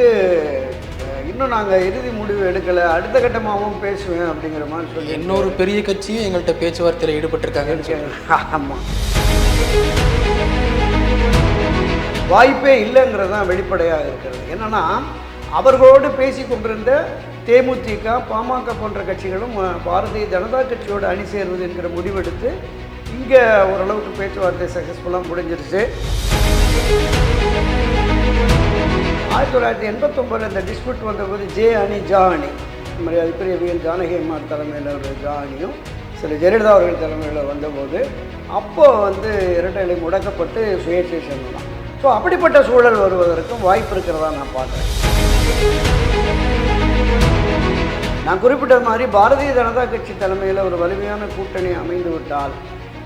அஹ், இன்னும் நாங்கள் இறுதி முடிவு எடுக்கலை. அடுத்த கட்டமாகவும் பேசுவேன் அப்படிங்கிற மாதிரி சொல்லி இன்னொரு பெரிய கட்சியும் எங்கள்கிட்ட பேச்சுவார்த்தையில் ஈடுபட்டிருக்காங்கன்னு சொல்லி ஆமாம் வாய்ப்பே இல்லைங்கிறது தான் வெளிப்படையாக இருக்கிறது. என்னன்னா அவர்களோடு பேசி கொண்டிருந்த தேமுதிக பாமக போன்ற கட்சிகளும் பாரதிய ஜனதா கட்சியோடு அணி சேர்வது என்கிற முடிவெடுத்து இங்கே ஓரளவுக்கு பேச்சுவார்த்தை சக்ஸஸ்ஃபுல்லாக முடிஞ்சிருச்சு. ஆயிரத்தி தொள்ளாயிரத்தி எண்பத்தொம்பதில் இந்த டிஸ்பியூட் வந்தபோது ஜே அணி ஜா அணி. மாதிரி விஎல் ஜானகி அம்மாள் தலைமையில் ஒரு ஜா அணியும் சில ஜெயலலிதா அவர்கள் தலைமையில் வந்தபோது அப்போது வந்து இரட்டை இலை முடக்கப்பட்டு சுயேட்சை சேர்ந்தலாம் ஸோ அப்படிப்பட்ட சூழல் வருவதற்கும் வாய்ப்பு இருக்கிறதா நான் பார்க்குறேன். நான் குறிப்பிட்ட மாதிரி பாரதிய ஜனதா கட்சி தலைமையில் ஒரு வலிமையான கூட்டணி அமைந்து விட்டால்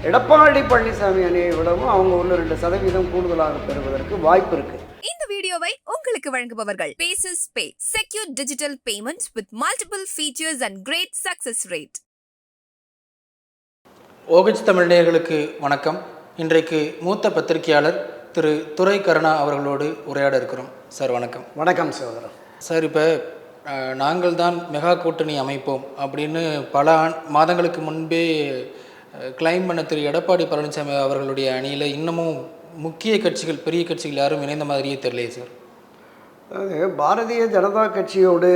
எடப்பாடி பழனிசாமி அணியை விடவும் அவங்க ஒன்று ரெண்டு சதவீதம் கூடுதலாக பெறுவதற்கு வாய்ப்பு இருக்குது வீடியோவை உங்களுக்கு வழங்குபவர்கள். Paces Pay secure digital payments with multiple features and great success rate ஓகச் Tamil நேயர்களுக்கு வணக்கம். இன்றைக்கு மூத்த பத்திரிகையாளர் திரு துரை கருணா அவர்களோடு உரையாட இருக்கிறோம். சார் வணக்கம். வணக்கம் சகோதரன் சார் இப்போ நாங்கள் தான் மெகா கூட்டணி அமைப்போம் அப்படின்னு பல ஆண் மாதங்களுக்கு முன்பே கிளைம் பண்ண திரு எடப்பாடி பழனிசாமி அவர்களுடைய அணியில் இன்னமும் முக்கிய கட்சிகள் பெரிய கட்சிகள் யாரும் இணைந்த மாதிரியே தெரியலையே சார். அதாவது பாரதிய ஜனதா கட்சியோடு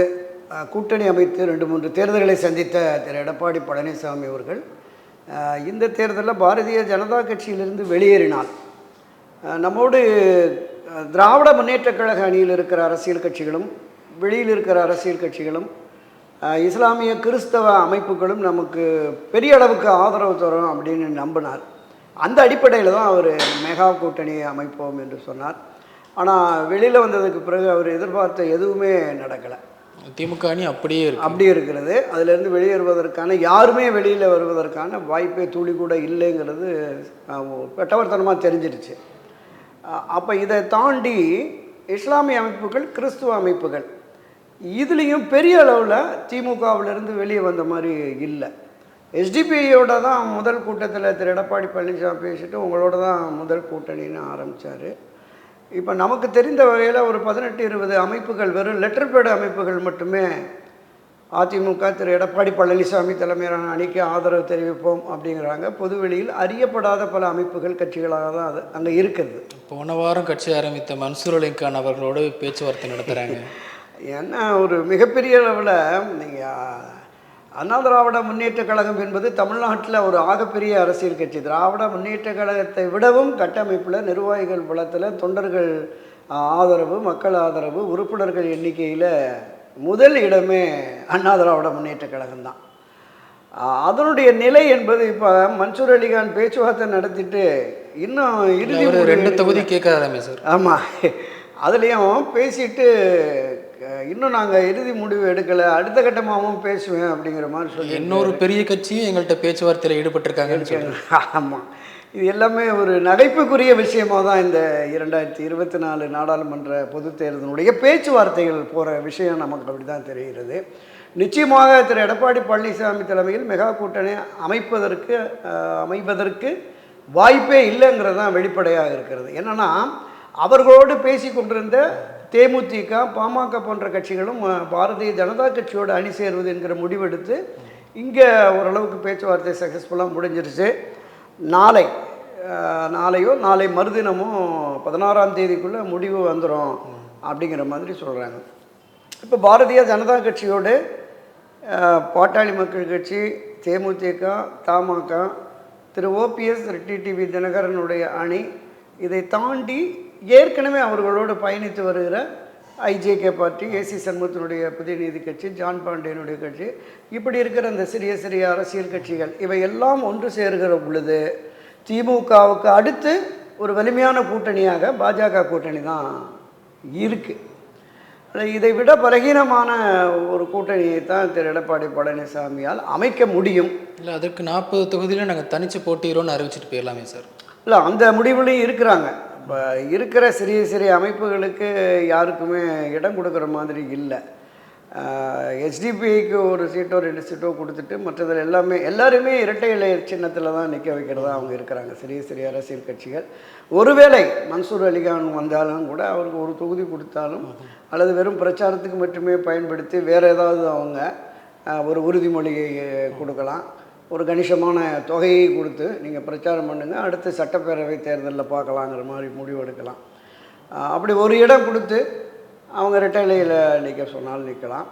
கூட்டணி அமைத்து ரெண்டு மூன்று தேர்தல்களை சந்தித்த திரு. எடப்பாடி பழனிசாமி அவர்கள் இந்த தேர்தலில் பாரதிய ஜனதா கட்சியிலிருந்து வெளியேறினால் நம்மோடு திராவிட முன்னேற்ற கழக அணியில் இருக்கிற அரசியல் கட்சிகளும் வெளியில் இருக்கிற அரசியல் கட்சிகளும் இஸ்லாமிய கிறிஸ்தவ அமைப்புகளும் நமக்கு பெரிய அளவுக்கு ஆதரவு தரும் அப்படின்னு நம்பினார் அந்த அடிப்படையில் தான் அவர் மெகா கூட்டணியை அமைப்போம் என்று சொன்னார். ஆனால் வெளியில் வந்ததுக்கு பிறகு அவர் எதிர்பார்த்த எதுவுமே நடக்கலை. திமுக அணி அப்படியே இருக்கு. அப்படி இருக்கிறது. அதிலிருந்து வெளியேறுவதற்கான யாருமே வெளியில் வருவதற்கான வாய்ப்பே துளி கூட இல்லைங்கிறது பெட்டவர்த்தனமாக தெரிஞ்சிருச்சு. அப்போ இதை தாண்டி இஸ்லாமிய அமைப்புகள் கிறிஸ்துவ அமைப்புகள் இதுலேயும் பெரிய அளவில் திமுகவிலிருந்து வெளியே வந்த மாதிரி இல்லை. எஸ்டிபிஐயோட தான் முதல் கூட்டத்தில் திரு எடப்பாடி பழனிசாமி பேசிட்டு உங்களோட தான் முதல் கூட்டணின்னு ஆரம்பித்தார் இப்போ நமக்கு தெரிந்த வகையில் ஒரு பதினெட்டு இருபது அமைப்புகள் வெறும் லெட்டர் பேடு அமைப்புகள் மட்டுமே அதிமுக திரு எடப்பாடி பழனிசாமி தலைமையிலான அணிக்கு ஆதரவு தெரிவிப்போம் அப்படிங்கிறாங்க. பொதுவெளியில் அறியப்படாத பல அமைப்புகள் கட்சிகளாக தான் அது அங்கே இருக்குது. போன வாரம் கட்சி ஆரம்பித்த மன்சூர் அலிகான் அவர்களோடு பேச்சுவார்த்தை நடத்துகிறாங்க ஏன்னா ஒரு மிகப்பெரிய அளவில் நீங்கள் அண்ணா திராவிட முன்னேற்ற கழகம் என்பது தமிழ்நாட்டில் ஒரு ஆகப்பெரிய அரசியல் கட்சி. திராவிட முன்னேற்ற கழகத்தை விடவும் கட்டமைப்பில் நிர்வாகிகள் பலத்தில் தொண்டர்கள் ஆதரவு மக்கள் ஆதரவு உறுப்பினர்கள் எண்ணிக்கையில் முதல் இடமே அண்ணா திராவிட முன்னேற்ற கழகம் தான். அதனுடைய நிலை என்பது இப்போ மன்சூர் அலிகான் பேச்சுவார்த்தை நடத்திட்டு இன்னும் இறுதி ரெண்டு. தொகுதி கேட்கறாமே சார். ஆமாம் அதுலேயும் பேசிட்டு இன்னும் நாங்கள் இறுதி முடிவு எடுக்கலை. அடுத்த கட்டமாகவும் பேசுவேன் அப்படிங்கிற மாதிரி சொல்லி இன்னொரு பெரிய கட்சியும் எங்கள்கிட்ட பேச்சுவார்த்தையில் ஈடுபட்டிருக்காங்கன்னு சொல்லி ஆமாம் இது எல்லாமே ஒரு நகைப்புக்குரிய விஷயமாக தான் இந்த இரண்டாயிரத்தி இருபத்தி நாலு நாடாளுமன்ற பொதுத் தேர்தலுடைய பேச்சுவார்த்தைகள் போகிற விஷயம் நமக்கு அப்படி தான் தெரிகிறது. நிச்சயமாக திரு. எடப்பாடி பழனிசாமி தலைமையில் மெகா கூட்டணி அமைப்பதற்கு அஹ், அமைவதற்கு வாய்ப்பே இல்லைங்கிறது தான் வெளிப்படையாக இருக்கிறது. என்னென்னா அவர்களோடு பேசி கொண்டிருந்த தேமுதிக பாமக போன்ற கட்சிகளும் பாரதிய ஜனதா கட்சியோடு அணி சேர்வது என்கிற முடிவெடுத்து இங்கே ஓரளவுக்கு பேச்சுவார்த்தை சக்ஸஸ்ஃபுல்லாக முடிஞ்சிருச்சு. நாளை நாளையோ நாளை மறுதினமோ பதினாறாம் தேதிக்குள்ளே முடிவு வந்துடும் அப்படிங்கிற மாதிரி சொல்கிறாங்க இப்போ பாரதிய ஜனதா கட்சியோடு பாட்டாளி மக்கள் கட்சி தேமுதிக தமாக திரு ஓபிஎஸ் டிடிவி தினகரனுடைய அணி இதை தாண்டி ஏற்கனவே அவர்களோடு பயணித்து வருகிற ஐஜேகே பார்ட்டி ஏசி சண்முகத்தினுடைய புதிய நீதி கட்சி ஜான் பாண்டியனுடைய கட்சி இப்படி இருக்கிற அந்த சிறிய சிறிய அரசியல் கட்சிகள் இவை எல்லாம் ஒன்று சேர்கிற பொழுது திமுகவுக்கு அடுத்து ஒரு வலிமையான கூட்டணியாக பாஜக கூட்டணி தான் இருக்குது இதை விட பலகீனமான ஒரு கூட்டணியை தான் திரு எடப்பாடி பழனிசாமியால் அமைக்க முடியும். இல்லை அதற்கு நாற்பது தொகுதியில் நாங்கள் தனிச்சு போட்டிடுறோம்னு அறிவிச்சிட்டு போயிடலாமே சார். இல்லை அந்த முடிவுலையும் இருக்கிறாங்க. இப்போ இருக்கிற சிறிய சிறிய அமைப்புகளுக்கு யாருக்குமே இடம் கொடுக்குற மாதிரி இல்லை. எஸ்டிபிஐக்கு ஒரு சீட்டோ ரெண்டு சீட்டோ கொடுத்துட்டு மற்றதில் எல்லாமே எல்லாருமே இரட்டை இலை சின்னத்தில் தான் நிற்க வைக்கிறதா அவங்க இருக்கிறாங்க. சிறிய சிறிய அரசியல் கட்சிகள். ஒருவேளை மன்சூர் அலிகான் வந்தாலும் கூட அவருக்கு ஒரு தொகுதி கொடுத்தாலும் அல்லது வெறும் பிரச்சாரத்துக்கு மட்டுமே பயன்படுத்தி வேறு ஏதாவது அவங்க ஒரு உறுதிமொழியை கொடுக்கலாம். ஒரு கணிசமான தொகையை கொடுத்து நீங்கள் பிரச்சாரம் பண்ணுங்கள் அடுத்து சட்டப்பேரவை தேர்தலில் பார்க்கலாங்கிற மாதிரி முடிவு எடுக்கலாம். அப்படி ஒரு இடம் கொடுத்து அவங்க ரெட்டைலையில் நிற்க சொன்னால் நிற்கலாம்.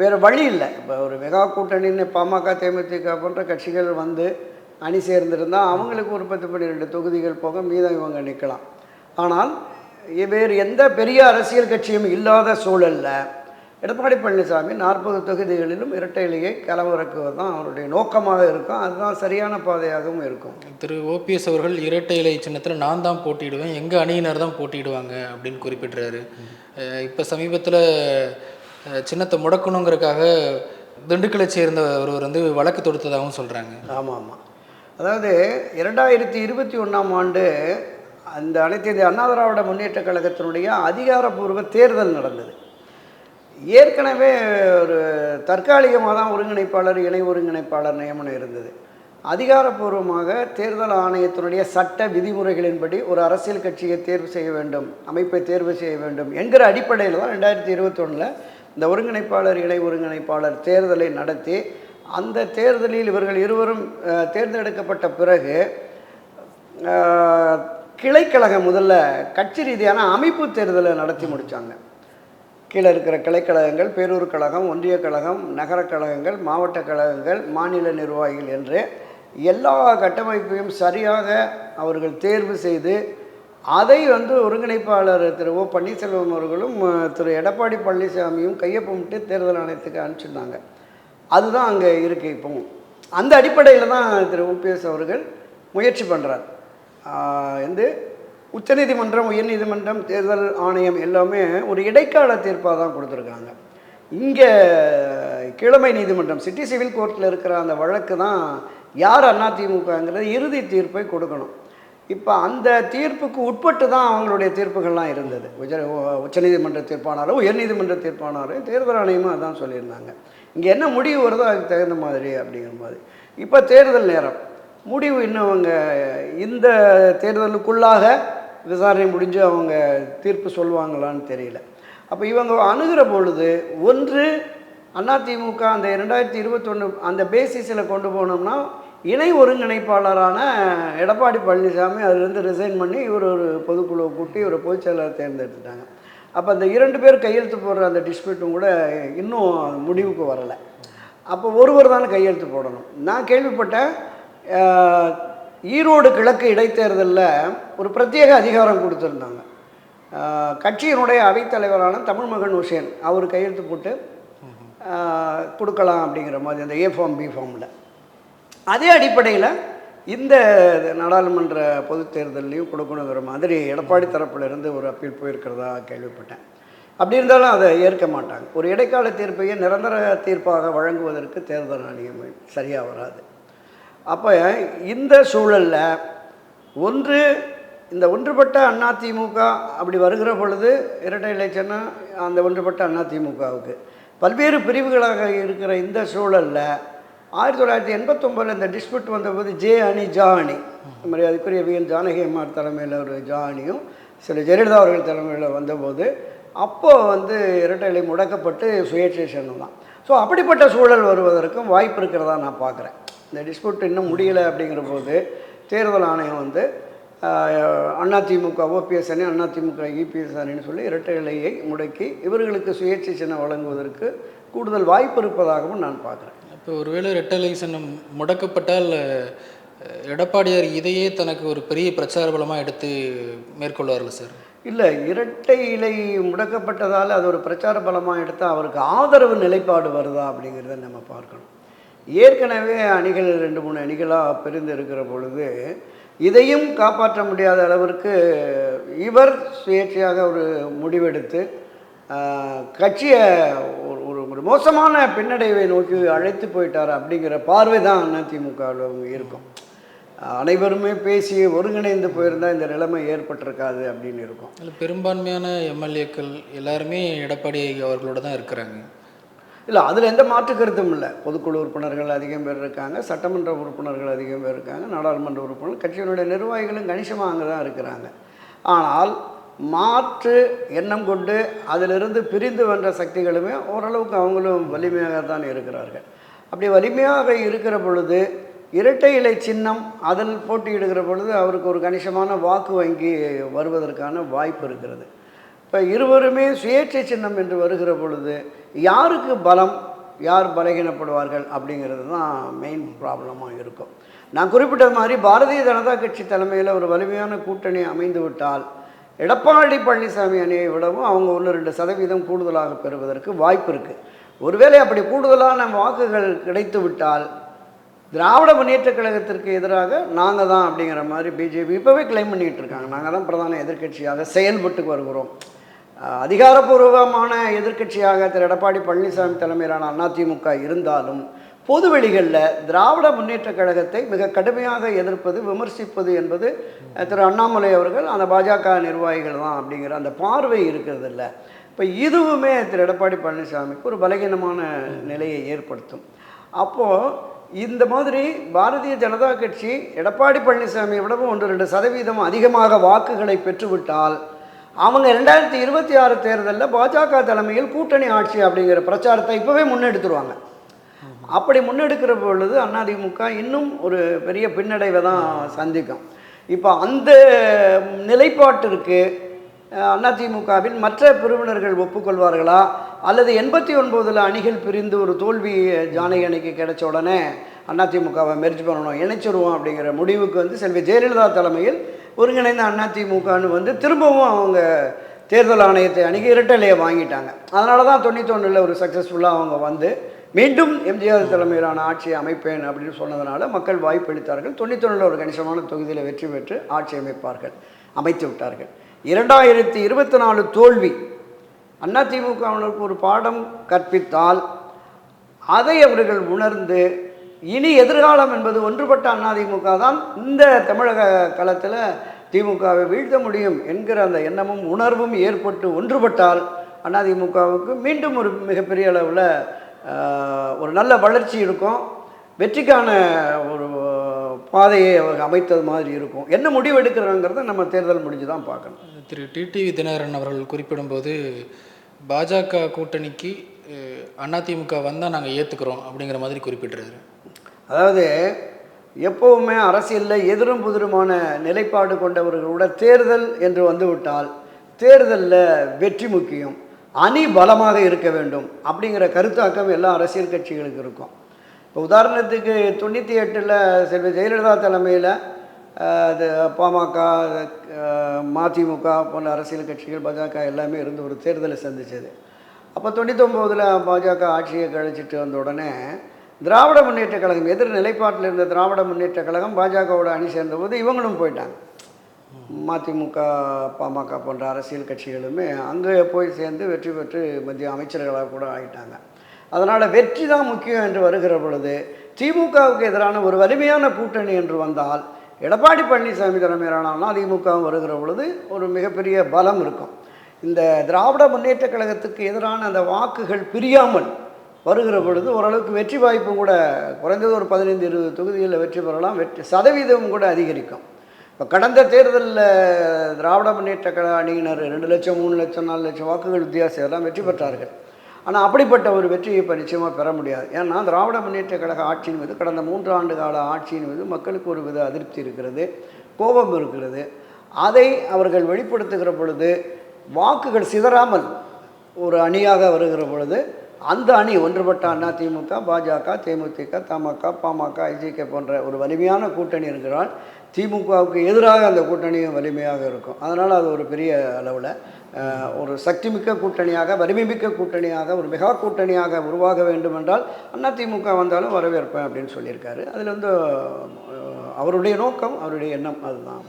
வேறு வழி இல்லை. இப்போ ஒரு மெகா கூட்டணின்னு பாமக தேமுதிக போன்ற கட்சிகள் வந்து அணி சேர்ந்திருந்தால் அவங்களுக்கு ஒரு பத்து பன்னிரெண்டு தொகுதிகள் போக மீதம் இவங்க நிற்கலாம். ஆனால் வேறு எந்த பெரிய அரசியல் கட்சியும் இல்லாத சூழலில் எடப்பாடி பழனிசாமி நாற்பது தொகுதிகளிலும் இரட்டையிலேயே களமிறக்குவது தான் அவருடைய நோக்கமாக இருக்கும். அதுதான் சரியான பாதையாகவும் இருக்கும். திரு. ஓபிஎஸ் அவர்கள் இரட்டை இலை சின்னத்தில் நான் தான் போட்டியிடுவேன் எங்கள் அணியினர் தான் போட்டியிடுவாங்க அப்படின்னு குறிப்பிட்றாரு இப்போ சமீபத்தில் சின்னத்தை முடக்கணுங்கிறதுக்காக திண்டுக்கலை சேர்ந்த ஒருவர் வந்து வழக்கு தொடுத்ததாகவும் சொல்கிறாங்க ஆமாம். ஆமாம் அதாவது இரண்டாயிரத்தி இருபத்தி ஒன்றாம் ஆண்டு அந்த அனைத்து இந்திய அண்ணா திராவிட முன்னேற்ற கழகத்தினுடைய அதிகாரப்பூர்வ தேர்தல் நடந்தது. ஏற்கனவே ஒரு தற்காலிகமாக தான் ஒருங்கிணைப்பாளர் இணை ஒருங்கிணைப்பாளர் நியமனம் இருந்தது. அதிகாரப்பூர்வமாக தேர்தல் ஆணையத்தினுடைய சட்ட விதிமுறைகளின்படி ஒரு அரசியல் கட்சியை தேர்வு செய்ய வேண்டும் அமைப்பை தேர்வு செய்ய வேண்டும் என்கிற அடிப்படையில் தான் ரெண்டாயிரத்தி இருபத்தொன்னில் இந்த ஒருங்கிணைப்பாளர் இணை ஒருங்கிணைப்பாளர் தேர்தலை நடத்தி அந்த தேர்தலில் இவர்கள் இருவரும் தேர்ந்தெடுக்கப்பட்ட பிறகு கிளைக்கழகம் முதல்ல கட்சி ரீதியான அமைப்பு தேர்தலை நடத்தி முடித்தாங்க கீழே இருக்கிற கிளைக்கழகங்கள் பேரூர் கழகம் ஒன்றிய கழகம் நகர கழகங்கள் மாவட்ட கழகங்கள் மாநில நிர்வாகிகள் என்று எல்லா கட்டமைப்பையும் சரியாக அவர்கள் தேர்வு செய்து அதை வந்து ஒருங்கிணைப்பாளர் திரு ஓ பன்னீர்செல்வம் அவர்களும் திரு எடப்பாடி பழனிசாமியும் கையொப்பமிட்டு தேர்தல் ஆணையத்துக்கு அனுப்பிச்சிருந்தாங்க. அதுதான் அங்கே இருக்குது இப்போவும். அந்த அடிப்படையில் தான் திரு ஓபிஎஸ் அவர்கள் முயற்சி பண்ணுறார் வந்து உச்சநீதிமன்றம் உயர்நீதிமன்றம் தேர்தல் ஆணையம் எல்லாமே ஒரு இடைக்கால தீர்ப்பாக தான் கொடுத்துருக்காங்க. இங்கே கிழமை நீதிமன்றம் சிட்டி சிவில் கோர்ட்டில் இருக்கிற அந்த வழக்கு தான் யார் அதிமுகங்கிறது இறுதி தீர்ப்பை கொடுக்கணும். இப்போ அந்த தீர்ப்புக்கு உட்பட்டு தான் அவங்களுடைய தீர்ப்புகள்லாம் இருந்தது. உச்ச உச்சநீதிமன்ற தீர்ப்பானாலும் உயர்நீதிமன்ற தீர்ப்பானாலும் தேர்தல் ஆணையமும் அதான் சொல்லியிருந்தாங்க. இங்கே என்ன முடிவு வருதோ அதுக்கு தகுந்த மாதிரி அப்படிங்கிற மாதிரி. இப்போ தேர்தல் நேரம். முடிவு இன்னும் அவங்க இந்த தேர்தலுக்குள்ளாக விசாரணை முடிஞ்சு அவங்க தீர்ப்பு சொல்லுவாங்களான்னு தெரியல. அப்போ இவங்க அணுகிற பொழுது ஒன்று அதிமுக அந்த ரெண்டாயிரத்தி இருபத்தொன்று அந்த பேசிஸில் கொண்டு போனோம்னா இணை ஒருங்கிணைப்பாளரான எடப்பாடி பழனிசாமி அதுலேருந்து ரிசைன் பண்ணி இவர் ஒரு பொதுக்குழுவை கூட்டி ஒரு பொதுச் செயலாளர் தேர்ந்தெடுத்துட்டாங்க. அப்போ அந்த இரண்டு பேர் கையெழுத்து போடுற அந்த டிஸ்பியூட்டும் கூட இன்னும் முடிவுக்கு வரலை. அப்போ ஒருவர் தானே கையெழுத்து போடணும். நான் கேள்விப்பட்டேன் ஈரோடு கிழக்கு இடைத்தேர்தலில் ஒரு பிரத்யேக அதிகாரம் கொடுத்துருந்தாங்க. கட்சியினுடைய அவைத்தலைவரான தமிழ் மகன் ஹுசேன் அவர் கையெழுத்து போட்டு கொடுக்கலாம் அப்படிங்கிற மாதிரி அந்த ஏ ஃபார்ம் பி ஃபார்மில் அதே அடிப்படையில் இந்த நாடாளுமன்ற பொதுத் தேர்தலையும் கொடுக்கணுங்கிற மாதிரி எடப்பாடி தரப்பில் இருந்து ஒரு அப்பீல் போயிருக்கிறதா கேள்விப்பட்டேன். அப்படி இருந்தாலும் அதை ஏற்க மாட்டாங்க. ஒரு இடைக்கால தீர்ப்பையே நிரந்தர தீர்ப்பாக வழங்குவதற்கு தேர்தல் ஆணையம் சரியாக வராது. அப்போ இந்த சூழலில் ஒன்று இந்த ஒன்றுபட்ட அதிமுக அப்படி வருகிற பொழுது இரட்டை இலைச்சன்னா அந்த ஒன்றுபட்ட அதிமுகவுக்கு பல்வேறு பிரிவுகளாக இருக்கிற இந்த சூழலில் ஆயிரத்தி தொள்ளாயிரத்தி எண்பத்தொம்பதில் இந்த டிஸ்பியூட் வந்தபோது ஜே அணி ஜா அணி. மரியாதைக்குரிய வி என் ஜானகி அம்மார் தலைமையில் ஒரு ஜா அணியும் சில ஜெயலலிதா அவர்கள் தலைமையில் வந்தபோது அப்போது வந்து இரட்டை இலை முடக்கப்பட்டு சுயேட்சை சின்னம் தான் ஸோ அப்படிப்பட்ட சூழல் வருவதற்கும் வாய்ப்பு இருக்கிறதா நான் பார்க்குறேன் இந்த டிஸ்பியூட் இன்னும் முடியலை அப்படிங்கிற போது தேர்தல் ஆணையம் வந்து அதிமுக ஓபிஎஸ் அணி அதிமுக இபிஎஸ் அணின்னு சொல்லி இரட்டை இலையை முடக்கி இவர்களுக்கு சுயேட்சை சின்னம் வழங்குவதற்கு கூடுதல் வாய்ப்பு இருப்பதாகவும் நான் பார்க்குறேன். இப்போ ஒருவேளை ரெட்டலை சின்னம் முடக்கப்பட்டால் எடப்பாடியார் இதையே தனக்கு ஒரு பெரிய பிரச்சார பலமாக எடுத்து மேற்கொள்வார்கள் சார்? இல்லை இரட்டை இலை முடக்கப்பட்டதால் அது ஒரு பிரச்சார பலமாக எடுத்தால் அவருக்கு ஆதரவு நிலைப்பாடு வருதா அப்படிங்கிறத நம்ம பார்க்கணும். ஏற்கனவே அணிகள் ரெண்டு மூணு அணிகளாக பிரிந்து இருக்கிற பொழுது இதையும் காப்பாற்ற முடியாத அளவிற்கு இவர் சுயேட்சையாக ஒரு முடிவெடுத்து கட்சியை ஒரு ஒரு மோசமான பின்னடைவை நோக்கி அழைத்து போயிட்டார் அப்படிங்கிற பார்வை தான் அதிமுகவில் இருக்கும். அனைவருமே பேசி ஒருங்கிணைந்து போயிருந்தால் இந்த நிலைமை ஏற்பட்டிருக்காது அப்படின்னு இருக்கும். அதில் பெரும்பான்மையான எம்எல்ஏக்கள் எல்லாருமே எடப்பாடி அவர்களோட தான் இருக்கிறாங்க. இல்லை அதில் எந்த மாற்று கருத்தும் இல்லை. பொதுக்குழு உறுப்பினர்கள் அதிகம் பேர் இருக்காங்க சட்டமன்ற உறுப்பினர்கள் அதிகம் பேர் இருக்காங்க நாடாளுமன்ற உறுப்பினர்கள். கட்சியினுடைய நிர்வாகிகளும் கணிசமாக அங்கே தான் இருக்கிறாங்க. ஆனால் மாற்று எண்ணம் கொண்டு அதிலிருந்து பிரிந்து வந்த சக்திகளுமே ஓரளவுக்கு அவங்களும் வலிமையாக தான் இருக்கிறார்கள். அப்படி வலிமையாக இருக்கிற பொழுது இரட்டை இலை சின்னம் அதில் போட்டியிடுகிற பொழுது அவருக்கு ஒரு கணிசமான வாக்கு வங்கி வருவதற்கான வாய்ப்பு இருக்கிறது. இப்போ இருவருமே சுயேட்சை சின்னம் என்று வருகிற பொழுது யாருக்கு பலம் யார் பலகீனப்படுவார்கள் அப்படிங்கிறது தான் மெயின் ப்ராப்ளமாக இருக்கும். நான் குறிப்பிட்டது மாதிரி பாரதிய ஜனதா கட்சி தலைமையில் ஒரு வலிமையான கூட்டணி அமைந்து விட்டால் எடப்பாடி பழனிசாமி அணியை விடவும் அவங்க ஒன்று ரெண்டு சதவீதம் கூடுதலாக பெறுவதற்கு வாய்ப்பு இருக்குது ஒருவேளை அப்படி கூடுதலான வாக்குகள் கிடைத்து விட்டால் திராவிட முன்னேற்ற கழகத்திற்கு எதிராக நாங்கள் தான் அப்படிங்கிற மாதிரி பிஜேபி இப்போவே கிளைம் பண்ணிகிட்டு இருக்காங்க. நாங்கள் தான் பிரதான எதிர்க்கட்சியாக செயல்பட்டு வருகிறோம். அதிகாரப்பூர்வமான எதிர்க்கட்சியாக திரு எடப்பாடி பழனிசாமி தலைமையிலான அதிமுக இருந்தாலும் பொதுவெளிகளில் திராவிட முன்னேற்ற கழகத்தை மிக கடுமையாக எதிர்ப்பது விமர்சிப்பது என்பது திரு அண்ணாமலை அவர்கள் அந்த பாஜக நிர்வாகிகள் தான் அப்படிங்கிற அந்த பார்வை இருக்கிறது இல்லை இப்போ இதுவுமே திரு எடப்பாடி பழனிசாமிக்கு ஒரு பலகீனமான நிலையை ஏற்படுத்தும். அப்போது இந்த மாதிரி பாரதிய ஜனதா கட்சி எடப்பாடி பழனிசாமியை விடவும் ஒன்று ரெண்டு சதவீதம் அதிகமாக வாக்குகளை பெற்றுவிட்டால் அவங்க ரெண்டாயிரத்தி இருபத்தி ஆறு தேர்தலில் பாஜக தலைமையில் கூட்டணி ஆட்சி அப்படிங்கிற பிரச்சாரத்தை இப்போவே முன்னெடுத்துருவாங்க. அப்படி முன்னெடுக்கிற பொழுது அதிமுக இன்னும் ஒரு பெரிய பின்னடைவை தான் சந்திக்கும். இப்போ அந்த நிலைப்பாட்டிற்கு அஹ், அதிமுகவின் மற்ற பிரிவினர்கள் ஒப்புக்கொள்வார்களா? அல்லது எண்பத்தி ஒன்பதில் அணிகள் பிரிந்து ஒரு தோல்வி ஜானகி அணிக்கு கிடைச்ச உடனே அதிமுகவை மெர்ஜ் பண்ணணும் இணைச்சிருவோம் அப்படிங்கிற முடிவுக்கு வந்து செல்வி ஜெயலலிதா தலைமையில் ஒருங்கிணைந்த அண்ணா திமுகன்னு வந்து திரும்பவும் அவங்க தேர்தல் ஆணையத்தை அணுகி இரட்டலையை வாங்கிட்டாங்க. அதனால தான் தொண்ணூத்தொன்னில் ஒரு சக்ஸஸ்ஃபுல்லாக அவங்க வந்து மீண்டும் எம்ஜிஆர் தலைமையிலான ஆட்சியை அமைப்பேன் அப்படின்னு சொன்னதுனால மக்கள் வாய்ப்பளித்தார்கள் தொண்ணூத்தொன்னில் ஒரு கணிசமான தொகுதியில் வெற்றி பெற்று ஆட்சி அமைப்பார்கள் அமைத்து விட்டார்கள். இரண்டாயிரத்தி இருபத்தி நாலு தோல்வி. அதிமுகவினருக்கு ஒரு பாடம் கற்பித்தால் அதை அவர்கள் உணர்ந்து இனி எதிர்காலம் என்பது ஒன்றுபட்ட அதிமுக தான் இந்த தமிழக களத்தில் திமுகவை வீழ்த்த முடியும் என்கிற அந்த எண்ணமும் உணர்வும் ஏற்பட்டு ஒன்றுபட்டால் அதிமுகவுக்கு மீண்டும் ஒரு மிகப்பெரிய அளவில் ஒரு நல்ல வளர்ச்சி இருக்கும். வெற்றிக்கான ஒரு பாதையை அமைத்தது மாதிரி இருக்கும். என்ன முடிவு எடுக்கிறாங்கிறத நம்ம தேர்தல் முடிஞ்சு தான் பார்க்கணும். திரு டிடிவி தினகரன் அவர்கள் குறிப்பிடும்போது பாஜக கூட்டணிக்கு அதிமுக வந்தால் நாங்கள் ஏற்றுக்கிறோம் அப்படிங்கிற மாதிரி குறிப்பிட்டிருக்காரு. அதாவது எப்பவுமே அரசியலில் எதிரும் புதிருமான நிலைப்பாடு கொண்டவர்களோட தேர்தல் என்று வந்துவிட்டால் தேர்தலில் வெற்றி முக்கியம் அணி பலமாக இருக்க வேண்டும் அப்படிங்கிற கருத்தாக்கம் எல்லா அரசியல் கட்சிகளுக்கு இருக்கும். இப்போ உதாரணத்துக்கு தொண்ணூற்றி எட்டில் செல்வி ஜெயலலிதா தலைமையில் அது பாமக மதிமுக போன்ற அரசியல் கட்சிகள் பாஜக எல்லாமே இருந்து ஒரு தேர்தலை சந்திச்சது. அப்போ தொண்ணூத்தொம்போதில் பாஜக ஆட்சியை கழிச்சிட்டு வந்த உடனே திராவிட முன்னேற்ற கழகம் எதிர் நிலைப்பாட்டில் இருந்த திராவிட முன்னேற்ற கழகம் பாஜகவோட அணி சேர்ந்தபோது இவங்களும் போயிட்டாங்க. மதிமுக பாமக போன்ற அரசியல் கட்சிகளுமே அங்கே போய் சேர்ந்து வெற்றி பெற்று மத்திய அமைச்சர்களாக கூட ஆகிட்டாங்க. அதனால் வெற்றி தான் முக்கியம் என்று வருகிற பொழுது திமுகவுக்கு எதிரான ஒரு வலிமையான கூட்டணி என்று வந்தால் எடப்பாடி பழனிசாமி தலைமையிலான அதிமுகவும் வருகிற பொழுது ஒரு மிகப்பெரிய பலம் இருக்கும். இந்த திராவிட முன்னேற்ற கழகத்துக்கு எதிரான அந்த வாக்குகள் பிரியாமல் வருகிற பொழுது ஓரளவுக்கு வெற்றி வாய்ப்பும் கூட குறைந்தது ஒரு பதினைந்து இருபது தொகுதிகளில் வெற்றி பெறலாம். வெற்றி சதவீதமும் கூட அதிகரிக்கும். இப்போ கடந்த தேர்தலில் திராவிட முன்னேற்ற கழக அணியினர் ரெண்டு லட்சம் மூணு லட்சம் நாலு லட்சம் வாக்குகள் வித்தியாசம் எல்லாம் வெற்றி பெற்றார்கள். ஆனால் அப்படிப்பட்ட ஒரு வெற்றியை இப்போ நிச்சயமாக பெற முடியாது. ஏன்னா திராவிட முன்னேற்ற கழக ஆட்சியின் மீது கடந்த மூன்று ஆண்டு கால ஆட்சியின் மீது மக்களுக்கு ஒரு வித அதிருப்தி இருக்கிறது கோபம் இருக்கிறது. அதை அவர்கள் வெளிப்படுத்துகிற பொழுது வாக்குகள் சிதறாமல் ஒரு அணியாக வருகிற பொழுது அந்த அணி ஒன்றுபட்ட அண்ணா திமுக பாஜக தேமுதிக தமாக பாமக ஐஜிகே போன்ற ஒரு வலிமையான கூட்டணி இருக்கிறால் திமுகவுக்கு எதிராக அந்த கூட்டணியும் வலிமையாக இருக்கும். அதனால் அது ஒரு பெரிய அளவில் ஒரு சக்திமிக்க கூட்டணியாக வலிமைமிக்க கூட்டணியாக ஒரு மெகா கூட்டணியாக உருவாக வேண்டும் என்றால் அண்ணா திமுக வந்தாலும் வரவேற்பேன் அப்படின்னு சொல்லியிருக்காரு. அதில் வந்து அவருடைய நோக்கம் அவருடைய எண்ணம் அதுதான்.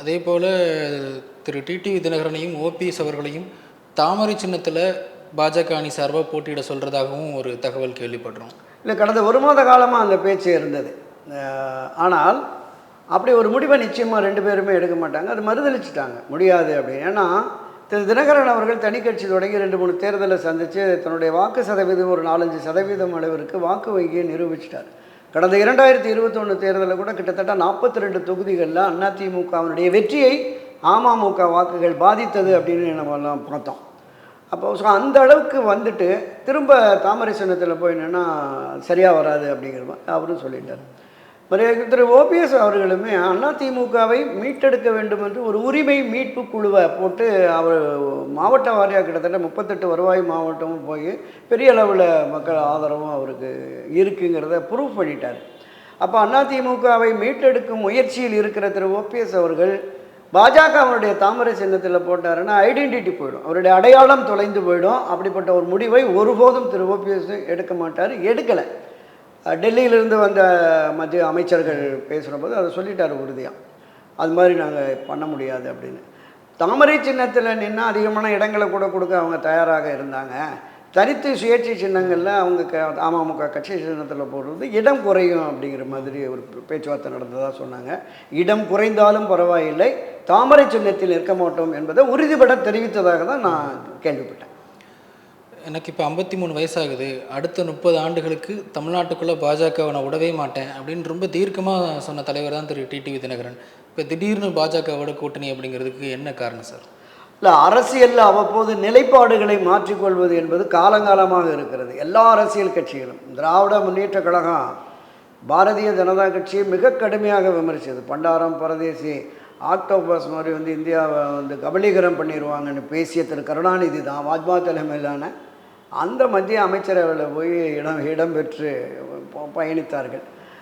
அதே போல் திரு டிடிவி தினகரனையும் ஓபிஎஸ் அவர்களையும் தாமரை சின்னத்தில் பாஜக அணி சார்பாக போட்டியிட சொல்கிறதாகவும் ஒரு தகவல் கேள்விப்படுறோம். இல்லை கடந்த ஒரு மாத காலமாக அந்த பேச்சு இருந்தது. ஆனால் அப்படி ஒரு முடிவை நிச்சயமாக ரெண்டு பேருமே எடுக்க மாட்டாங்க. அது மறுதளிச்சிட்டாங்க. முடியாது அப்படின்னு. ஏன்னா திரு தினகரன் அவர்கள் தனி கட்சி தொடங்கி ரெண்டு மூணு தேர்தலை சந்தித்து தன்னுடைய வாக்கு சதவீதம் ஒரு நாலஞ்சு சதவீதம் அளவிற்கு வாக்கு வங்கியை நிரூபிச்சிட்டார். கடந்த இரண்டாயிரத்தி இருபத்தொன்று தேர்தலில் கூட கிட்டத்தட்ட நாற்பத்தி ரெண்டு தொகுதிகளில் அதிமுகவினுடைய வெற்றியை அமமுக வாக்குகள் பாதித்தது அப்படின்னு நம்ம எல்லாம் பார்த்தோம் அப்போ ஸோ அந்த அளவுக்கு வந்துட்டு திரும்ப தாமரை சின்னத்தில் போய் என்னென்னா சரியாக வராது அப்படிங்கிற மாதிரி அவரும் சொல்லிட்டார். மரியாதை திரு ஓபிஎஸ் அவர்களுமே அதிமுகவை மீட்டெடுக்க வேண்டும் என்று ஒரு உரிமை மீட்பு குழுவை போட்டு அவர் மாவட்ட வாரியாக கிட்டத்தட்ட முப்பத்தெட்டு வருவாய் மாவட்டமும் போய் பெரிய அளவில் மக்கள் ஆதரவும் அவருக்கு இருக்குங்கிறத ப்ரூவ் பண்ணிட்டார். அப்போ அதிமுகவை மீட்டெடுக்கும் முயற்சியில் இருக்கிற திரு ஓபிஎஸ் அவர்கள் பாஜக அவருடைய தாமரை சின்னத்தில் போட்டாருன்னா ஐடென்டிட்டி போயிடும். அவருடைய அடையாளம் தொலைந்து போயிடும். அப்படிப்பட்ட ஒரு முடிவை ஒருபோதும் திரு ஓபிஎஸ் எடுக்க மாட்டார் எடுக்கலை. டெல்லியிலிருந்து வந்த மத்திய அமைச்சர்கள் பேசுகிற போது அதை சொல்லிட்டார் உறுதியாக அது மாதிரி நாங்கள் பண்ண முடியாது அப்படின்னு. தாமரை சின்னத்தில் நின்று அதிகமான இடங்களை கூட கொடுக்க அவங்க தயாராக இருந்தாங்க. தனித்து சுயேட்சை சின்னங்களில் அவங்க க அமமுக கட்சி சின்னத்தில் போடுறது இடம் குறையும் அப்படிங்கிற மாதிரி ஒரு பேச்சுவார்த்தை நடந்ததாக சொன்னாங்க. இடம் குறைந்தாலும் பரவாயில்லை. தாமரை சின்னத்தில் இருக்க மாட்டோம் என்பதை உறுதிபட தெரிவித்ததாக தான் நான் கேள்விப்பட்டேன். எனக்கு இப்போ ஐம்பத்தி மூணு வயசாகுது. அடுத்த முப்பது ஆண்டுகளுக்கு தமிழ்நாட்டுக்குள்ளே பாஜகவை நான் விடவே மாட்டேன் அப்படின்னு ரொம்ப தீர்க்கமாக சொன்ன தலைவர் தான் திரு டிடிவி தினகரன் இப்போ திடீர்னு பாஜகவோட கூட்டணி அப்படிங்கிறதுக்கு என்ன காரணம் சார்? இல்லை அரசியலில் அவ்வப்போது நிலைப்பாடுகளை மாற்றிக்கொள்வது என்பது காலங்காலமாக இருக்கிறது. எல்லா அரசியல் கட்சிகளும். திராவிட முன்னேற்ற கழகம் பாரதிய ஜனதா கட்சியை மிக கடுமையாக விமர்சித்தது. பண்டாரம் பரதேசி ஆக்டோபஸ் மாதிரி வந்து இந்தியாவை வந்து கபலீகரம் பண்ணிடுவாங்கன்னு பேசிய திரு கருணாநிதி தான் வாஜ்பாய் தலைமையிலான. அந்த மத்திய அமைச்சரவையில் போய் இடம் இடம்பெற்று ப- பயணித்தார்கள்.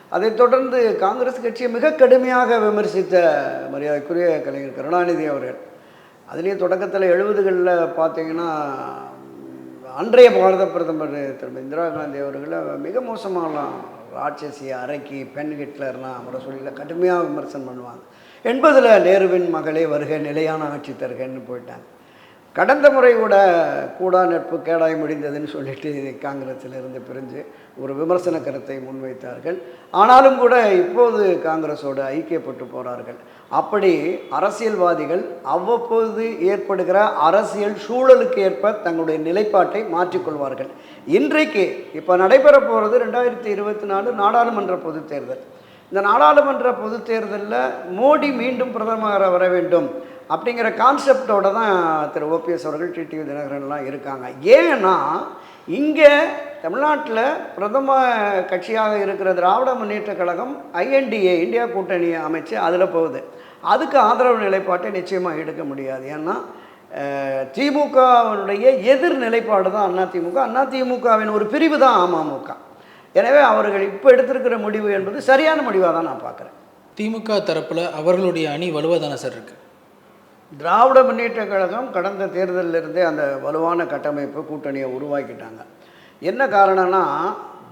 அதைத் தொடர்ந்து காங்கிரஸ் கட்சியை மிக கடுமையாக விமர்சித்த மரியாதைக்குரிய கலைஞர் கருணாநிதி அவர்கள். அதுலேயும் தொடக்கத்தில் எழுபதுகளில் பார்த்தீங்கன்னா அன்றைய பாரத பிரதமர் திரும்ப இந்திரா காந்தி அவர்களை மிக மோசமாகலாம் ராட்சசி அரைக்கி பெண் ஹிட்லர்லாம் அவரை சொல்லி கடுமையாக விமர்சனம் பண்ணுவாங்க. எண்பதில் நேருவின் மகளே வருக நிலையான ஆட்சி தருகன்னு போயிட்டாங்க. கடந்த முறை கூட கூடா நட்பு கேடாய் முடிந்ததுன்னு சொல்லிட்டு காங்கிரஸில் இருந்து பிரிஞ்சு ஒரு விமர்சன கருத்தை முன்வைத்தார்கள். ஆனாலும் கூட இப்போது காங்கிரஸோடு ஐக்கியப்பட்டு போகிறார்கள் அப்படி அரசியல்வாதிகள் அவ்வப்போது ஏற்படுகிற அரசியல் சூழலுக்கு ஏற்ப தங்களுடைய நிலைப்பாட்டை மாற்றிக்கொள்வார்கள் இன்றைக்கு இப்போ நடைபெற போகிறது ரெண்டாயிரத்தி இருபத்தி நாலு நாடாளுமன்ற பொதுத் தேர்தல். இந்த நாடாளுமன்ற பொது தேர்தலில் மோடி மீண்டும் பிரதமராக வர வேண்டும் அப்படிங்கிற கான்செப்டோடு தான் திரு ஓபிஎஸ் அவர்கள் டிடிவி தினகரன்லாம் இருக்காங்க. ஏன்னா இங்கே தமிழ்நாட்டில் பிரதம கட்சியாக இருக்கிற திராவிட முன்னேற்ற கழகம் ஐஎன்டிஏ இந்தியா கூட்டணியை அமைச்சு அதில் போகுது. அதுக்கு ஆதரவு நிலைப்பாட்டை நிச்சயமாக எடுக்க முடியாது. ஏன்னா திமுகவினுடைய எதிர் நிலைப்பாடு தான் அதிமுக அதிமுகவின் ஒரு பிரிவு தான் அமமுக எனவே அவர்கள் இப்போ எடுத்திருக்கிற முடிவு என்பது சரியான முடிவாக தான் நான் பார்க்குறேன். திமுக தரப்பில் அவர்களுடைய அணி வலுவாக சார் இருக்குது திராவிட முன்னேற்றக் கழகம் கடந்த தேர்தலில் இருந்தே அந்த வலுவான கட்டமைப்பு கூட்டணியை உருவாக்கிட்டாங்க. என்ன காரணம்னா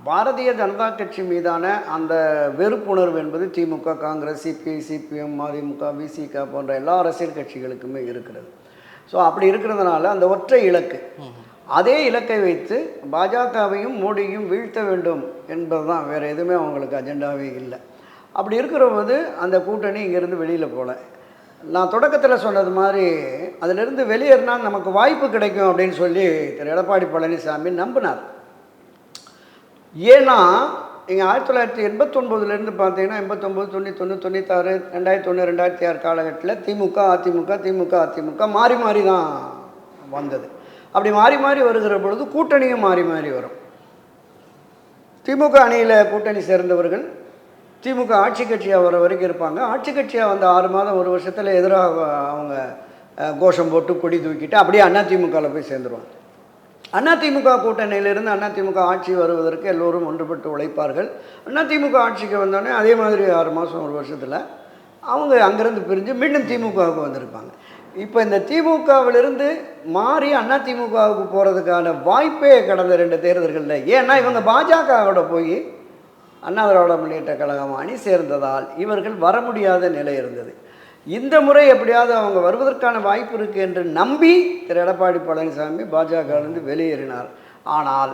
பாரதிய ஜனதா கட்சி மீதான அந்த வெறுப்புணர்வு என்பது திமுக காங்கிரஸ் சிபிஐ சிபிஎம் மதிமுக விசிக போன்ற எல்லா அரசியல் கட்சிகளுக்குமே இருக்கிறது. ஸோ அப்படி இருக்கிறதுனால அந்த ஒற்றை இலக்கு அதே இலக்கை வைத்து பாஜகவையும் மோடியும் வீழ்த்த வேண்டும் என்பது தான் வேறு எதுவுமே அவங்களுக்கு அஜெண்டாவே இல்லை. அப்படி இருக்கிற போது அந்த கூட்டணி இங்கேருந்து வெளியில் போகல நான் தொடக்கத்தில் சொன்னது மாதிரி அதிலிருந்து வெளியேறினா நமக்கு வாய்ப்பு கிடைக்கும் அப்படின்னு சொல்லி திரு. எடப்பாடி பழனிசாமி நம்பினார். ஏன்னா இங்கே ஆயிரத்தி தொள்ளாயிரத்தி எண்பத்தொன்பதுலேருந்து பார்த்தீங்கன்னா எண்பத்தொம்போது தொண்ணூத்தொன்று தொண்ணூத்தாறு ரெண்டாயிரத்தி ஒன்று ரெண்டாயிரத்தி ஆறு காலகட்டத்தில் திமுக அதிமுக திமுக அதிமுக மாறி மாறி தான் வந்தது. அப்படி மாறி மாறி வருகிற பொழுது கூட்டணியும் மாறி மாறி வரும். திமுக அணியில் கூட்டணி சேர்ந்தவர்கள் திமுக ஆட்சி கட்சியாக வர வரைக்கும் இருப்பாங்க. ஆட்சி கட்சியாக வந்த ஆறு மாதம் ஒரு வருஷத்தில் எதிராக அவங்க கோஷம் போட்டு கொடி தூக்கிட்டு அப்படியே அதிமுகவில் போய் சேர்ந்துருவாங்க. அதிமுக கூட்டணியிலிருந்து அதிமுக ஆட்சி வருவதற்கு எல்லோரும் ஒன்றுபட்டு உழைப்பார்கள். அதிமுக ஆட்சிக்கு வந்தோடனே அதே மாதிரி ஆறு மாதம் ஒரு வருஷத்தில் அவங்க அங்கேருந்து பிரிஞ்சு மீண்டும் திமுகவுக்கு வந்திருப்பாங்க. இப்போ இந்த திமுகவிலிருந்து மாறி அண்ணா திமுகவுக்கு போகிறதுக்கான வாய்ப்பே கடந்த ரெண்டு தேர்தல்களில். ஏன்னா இவங்க பாஜகவோட போய் அண்ணா திராவிட முன்னேற்ற கழகம் அணி சேர்ந்ததால் இவர்கள் வர முடியாத நிலை இருந்தது. இந்த முறை எப்படியாவது அவங்க வருவதற்கான வாய்ப்பு இருக்குது என்று நம்பி திரு எடப்பாடி பழனிசாமி பாஜகவிலிருந்து வெளியேறினார். ஆனால்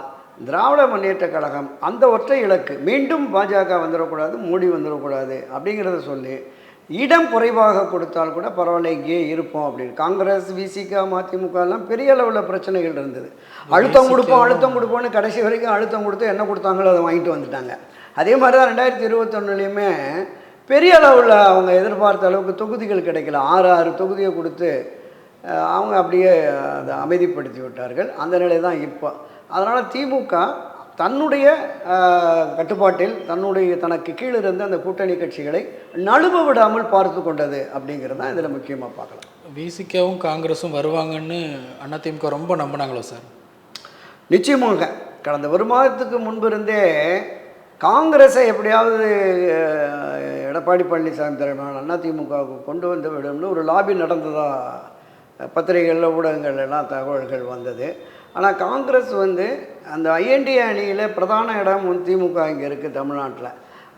திராவிட முன்னேற்ற கழகம் அந்த ஒற்றை இலக்கு மீண்டும் பாஜக வந்துடக்கூடாது மோடி வந்துடக்கூடாது அப்படிங்கிறத சொல்லி இடம் குறைவாக கொடுத்தால் கூட பரவாயில்ல இங்கேயே இருப்போம் அப்படின்னு. காங்கிரஸ் விசிக மதிமுக எல்லாம் பெரிய அளவில் பிரச்சனைகள் இருந்தது. அழுத்தம் கொடுப்போம் அழுத்தம் கொடுப்போம்னு கடைசி வரைக்கும் அழுத்தம் கொடுத்து என்ன கொடுத்தாங்களோ அதை வாங்கிட்டு வந்துட்டாங்க. அதே மாதிரி தான் ரெண்டாயிரத்தி இருபத்தொன்னுலேயுமே பெரிய அளவில் அவங்க எதிர்பார்த்த அளவுக்கு தொகுதிகள் கிடைக்கல. ஆறு ஆறு தொகுதியை கொடுத்து அவங்க அப்படியே அதை அமைதிப்படுத்தி விட்டார்கள். அந்த நிலை தான் இப்போ. அதனால் திமுக தன்னுடைய கட்டுப்பாட்டில் தன்னுடைய தனக்கு கீழ் இருந்த அந்த கூட்டணி கட்சிகளை நழுவ விடாமல் பார்த்து கொண்டது அப்படிங்கிறது தான் இதில் முக்கியமாக பார்க்கலாம். விசிகாவும் காங்கிரஸும் வருவாங்கன்னு அதிமுக ரொம்ப நம்பினாங்களோ சார்? நிச்சயமாக. கடந்த ஒரு மாதத்துக்கு முன்பு இருந்தே காங்கிரஸை எப்படியாவது எடப்பாடி பழனிசாமி தலைமையிலான அதிமுகவுக்கு கொண்டு வந்து விடும்னு ஒரு லாபி நடந்ததா பத்திரிகைகளில் ஊடகங்கள் எல்லாம் தகவல்கள் வந்தது. ஆனால் காங்கிரஸ் வந்து அந்த ஐஎன்டி அணியில் பிரதான இடம் திமுக இங்கே இருக்குது தமிழ்நாட்டில்.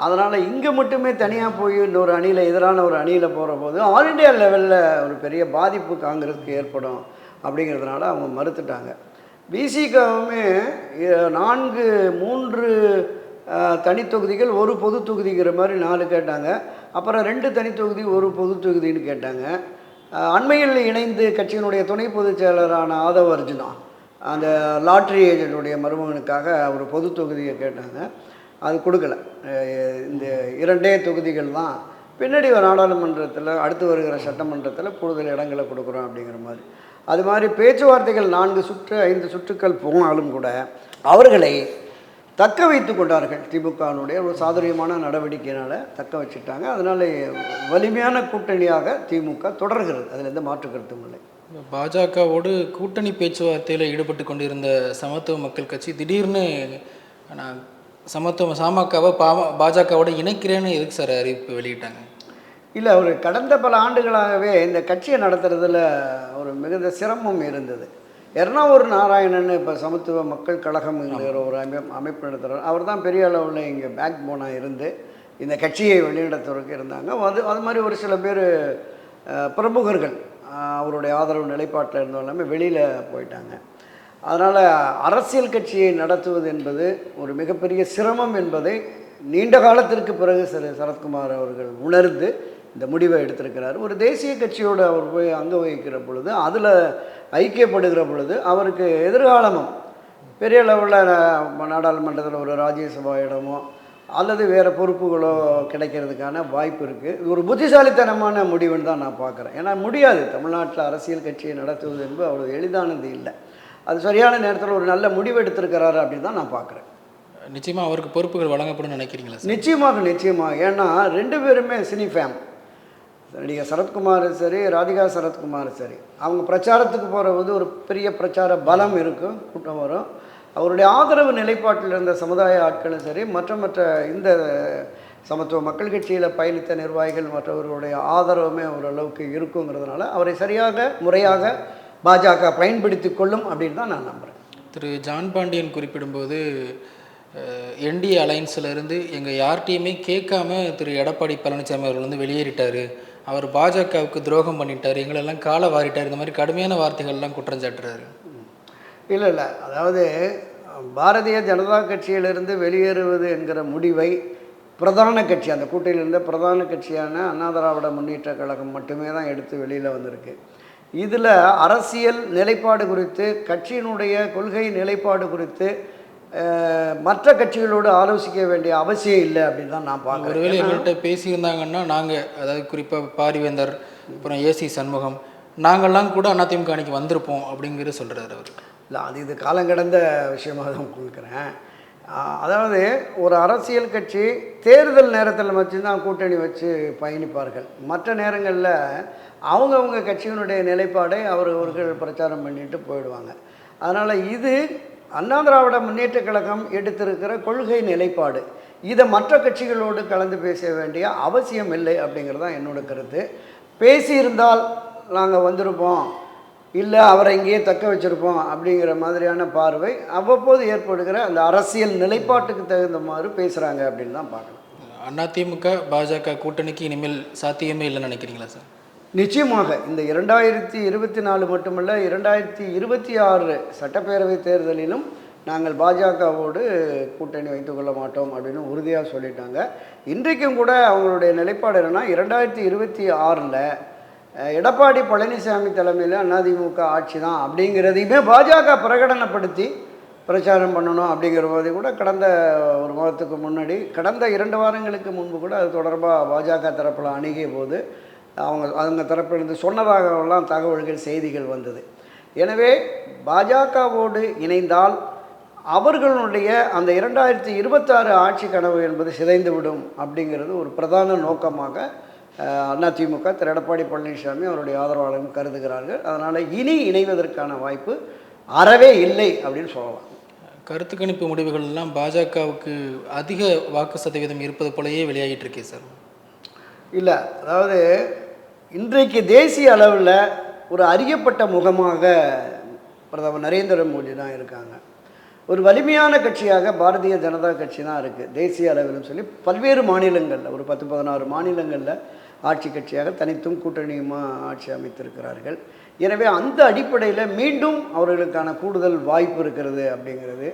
அதனால் இங்கே மட்டுமே தனியாக போய் இன்னொரு அணியில் எதிரான ஒரு அணியில் போகிற போது ஆல் இண்டியா லெவலில் ஒரு பெரிய பாதிப்பு காங்கிரஸுக்கு ஏற்படும் அப்படிங்கிறதுனால அவங்க மறுத்துட்டாங்க. பிசிகாவுமே நான்கு மூன்று தனித்தொகுதிகள் தொகுதிகள் ஒரு பொது தொகுதிங்கிற மாதிரி நாலு கேட்டாங்க. அப்புறம் ரெண்டு தனித்தொகுதி ஒரு பொது தொகுதின்னு கேட்டாங்க. அண்மையில் இணைந்து கட்சியினுடைய துணை பொதுச் செயலரான ஆதவ் அர்ஜுனா. அந்த லாட்ரி ஏஜென்ட்டுடைய மருமகனுக்காக ஒரு பொது தொகுதியை கேட்டாங்க. அது கொடுக்கல. இந்த இரண்டே தொகுதிகள் தான். பின்னாடி ஒரு நாடாளுமன்றத்தில் அடுத்து வருகிற சட்டமன்றத்தில் கூடுதல் இடங்களை கொடுக்குறோம் அப்படிங்கிற மாதிரி. அது மாதிரி பேச்சுவார்த்தைகள் நான்கு சுற்று ஐந்து சுற்றுக்கள் போனாலும் கூட அவர்களை தக்க வைத்து கொண்டார்கள். திமுகவினுடைய ஒரு சாதுரியமான நடவடிக்கையினால் தக்க வச்சுட்டாங்க. அதனால் வலிமையான கூட்டணியாக திமுக தொடர்கிறது. அதில் எந்த மாற்று கருத்தும் இல்லை. பாஜகவோடு கூட்டணி பேச்சுவார்த்தையில் ஈடுபட்டு கொண்டிருந்த சமத்துவ மக்கள் கட்சி திடீர்னு நான் சமத்துவ சாமக்காவை பா பாஜகவோட இணைக்கிறேன்னு எதுக்கு சார் அறிவிப்பு வெளியிட்டாங்க? இல்லை ஒரு கடந்த பல ஆண்டுகளாகவே இந்த கட்சியை நடத்துறதுல ஒரு மிகுந்த சிரமம் இருந்தது. எர்ணாவூர் நாராயணன் இப்போ சமத்துவ மக்கள் கழகம் ஒரு அமை அமைப்பு நடத்துகிறார் அவர் தான் பெரிய அளவில் இங்கே பேக் போனாக இருந்து இந்த கட்சியை வழிநடத்துவதற்கு இருந்தாங்க. அது அது மாதிரி ஒரு சில பேர் பிரமுகர்கள் அவருடைய ஆதரவு நிலைப்பாட்டில் இருந்தோம் எல்லாமே வெளியில் போயிட்டாங்க. அதனால் அரசியல் கட்சியை நடத்துவது என்பது ஒரு மிகப்பெரிய சிரமம் என்பதை நீண்ட காலத்திற்கு பிறகு சரத்குமார் அவர்கள் உணர்ந்து இந்த முடிவை எடுத்திருக்கிறார். ஒரு தேசிய கட்சியோடு அவர் போய் அங்க வகிக்கிற பொழுது அதில் ஐக்கியப்படுகிற பொழுது அவருக்கு எதிர்காலமும் பெரிய லெவலில் நாடாளுமன்றத்தில் ஒரு ராஜ்யசபா இடமோ அல்லது வேறு பொறுப்புகளோ கிடைக்கிறதுக்கான வாய்ப்பு இருக்குது இது ஒரு புத்திசாலித்தனமான முடிவுன்னு தான் நான் பார்க்குறேன். ஏன்னா முடியாது. தமிழ்நாட்டில் அரசியல் கட்சியை நடத்துவது என்பது அவ்வளோ எளிதானது இல்லை. அது சரியான நேரத்தில் ஒரு நல்ல முடிவு எடுத்திருக்கிறாரு அப்படின்னு தான் நான் பார்க்குறேன். நிச்சயமாக அவருக்கு பொறுப்புகள் வழங்கப்படும் நினைக்கிறீங்களா நிச்சயமாக நிச்சயமாக. ஏன்னா ரெண்டு பேருமே சினி ஃபேம். நடிகர் சரத்குமார் சரி ராதிகா சரத்குமார் சரி. அவங்க பிரச்சாரத்துக்கு போகிறபோது ஒரு பெரிய பிரச்சார பலம் இருக்கும் கூட்டம் வரும். அவருடைய ஆதரவு நிலைப்பாட்டில் இருந்த சமுதாய ஆட்களும் சரி மற்ற மற்ற இந்த சமத்துவ மக்கள் கட்சியில் பயணித்த நிர்வாகிகள் மற்றவர்களுடைய ஆதரவுமே ஓரளவுக்கு இருக்குங்கிறதுனால அவரை சரியாக முறையாக பாஜக பயன்படுத்தி கொள்ளும் அப்படின்னு தான் நான் நம்புகிறேன் திரு ஜான் பாண்டியன் குறிப்பிடும்போது என்டிஏ அலைன்ஸில் இருந்து எங்கள் யார்கிட்டையுமே கேட்காம திரு எடப்பாடி பழனிசாமி அவர்கள் வந்து வெளியேறிட்டார். அவர் பாஜகவுக்கு துரோகம் பண்ணிட்டார் எங்களெல்லாம் காலை வாரிட்டார் இந்த மாதிரி கடுமையான வார்த்தைகள்லாம் குற்றம் சாட்டுறாரு. இல்லை இல்லை. அதாவது பாரதிய ஜனதா கட்சியிலிருந்து வெளியேறுவது என்கிற முடிவை பிரதான கட்சி அந்த கூட்டணியில் இருந்த பிரதான கட்சியான அண்ணா திராவிட முன்னேற்ற கழகம் மட்டுமே தான் எடுத்து வெளியில் வந்திருக்கு. இதில் அரசியல் நிலைப்பாடு குறித்து கட்சியினுடைய கொள்கை நிலைப்பாடு குறித்து மற்ற கட்சிகளோடு ஆலோசிக்க வேண்டிய அவசியம் இல்லை அப்படின்னு தான் நான் ஒருவேளை பார்க்குறேன் எங்கள்கிட்ட பேசியிருந்தாங்கன்னா நாங்கள் அதாவது குறிப்பாக பாரிவேந்தர் அப்புறம் ஏசி சண்முகம் நாங்கள்லாம் கூட அதிமுக அணிக்கு வந்திருப்போம் அப்படிங்கிற சொல்கிறாரு அவர். இல்லை அது இது காலங்கடந்த விஷயமாக தான் கொடுக்குறேன். அதாவது ஒரு அரசியல் கட்சி தேர்தல் நேரத்தில் மட்டும்தான் கூட்டணி வச்சு பயணிப்பார்கள். மற்ற நேரங்களில் அவங்கவுங்க கட்சியினுடைய நிலைப்பாடை அவரவர்கள் பிரச்சாரம் பண்ணிட்டு போயிடுவாங்க. அதனால் இது அண்ணா திராவிட முன்னேற்ற கழகம் எடுத்திருக்கிற கொள்கை நிலைப்பாடு. இதை மற்ற கட்சிகளோடு கலந்து பேச வேண்டிய அவசியம் இல்லை அப்படிங்கிறது தான் என்னோட கருத்து. பேசியிருந்தால் நாங்கள் வந்திருப்போம். இல்லை அவரை இங்கேயே தக்க வச்சுருப்போம் அப்படிங்கிற மாதிரியான பார்வை அவ்வப்போது ஏற்படுகிற அந்த அரசியல் நிலைப்பாட்டுக்கு தகுந்த மாதிரி பேசுகிறாங்க அப்படின்னு தான் பார்க்கணும். அதிமுக பாஜக கூட்டணிக்கு இனிமேல் சாத்தியமே இல்லைன்னு நினைக்கிறீங்களா சார்? நிச்சயமாக இந்த இரண்டாயிரத்தி இருபத்தி நாலு மட்டுமல்ல இரண்டாயிரத்தி இருபத்தி ஆறு சட்டப்பேரவை தேர்தலிலும் நாங்கள் பாஜகவோடு கூட்டணி வைத்துக்கொள்ள மாட்டோம் அப்படின்னு உறுதியாக சொல்லிட்டாங்க. இன்றைக்கும் கூட அவங்களுடைய நிலைப்பாடு என்னென்னா இரண்டாயிரத்தி இருபத்தி ஆறில் எடப்பாடி பழனிசாமி தலைமையில் அதிமுக ஆட்சி தான் அப்படிங்கிறதையுமே பாஜக பிரகடனப்படுத்தி பிரச்சாரம் பண்ணணும் அப்படிங்கிற போது கூட கடந்த ஒரு மாதத்துக்கு முன்னாடி கடந்த இரண்டு வாரங்களுக்கு முன்பு கூட அது தொடர்பாக பாஜக தரப்பில் அணுகிய போது அவங்க அவங்க தரப்பிலிருந்து சொன்னதாகவெல்லாம் தகவல்கள் செய்திகள் வந்தது. எனவே பாஜகவோடு இணைந்தால் அவர்களுடைய அந்த இரண்டாயிரத்தி இருபத்தாறு ஆட்சி கனவு என்பது சிதைந்துவிடும் அப்படிங்கிறது ஒரு பிரதான நோக்கமாக அதிமுக திரு. எடப்பாடி பழனிசாமி அவருடைய ஆதரவாளர்கள் கருதுகிறார்கள். அதனால் இனி இணைவதற்கான வாய்ப்பு அறவே இல்லை அப்படின்னு சொல்லலாம். கருத்து கணிப்பு முடிவுகள் எல்லாம் பாஜகவுக்கு அதிக வாக்கு சதவீதம் இருப்பது போலயே வெளியாகிட்டு இருக்கே சார். இல்லை அதாவது இன்றைக்கு தேசிய அளவில் ஒரு அறியப்பட்ட முகமாக பிரதமர் நரேந்திர மோடி தான் இருக்காங்க. ஒரு வலிமையான கட்சியாக பாரதிய ஜனதா கட்சி தான் இருக்குது தேசிய அளவிலும் சொல்லி பல்வேறு மாநிலங்களில் ஒரு பத்து பதினாறு மாநிலங்களில் ஆட்சி கட்சியாக தனித்தும் கூட்டணியுமாக ஆட்சி அமைத்திருக்கிறார்கள். எனவே அந்த அடிப்படையில் மீண்டும் அவர்களுக்கான கூடுதல் வாய்ப்பு இருக்கிறது அப்படிங்கிறது.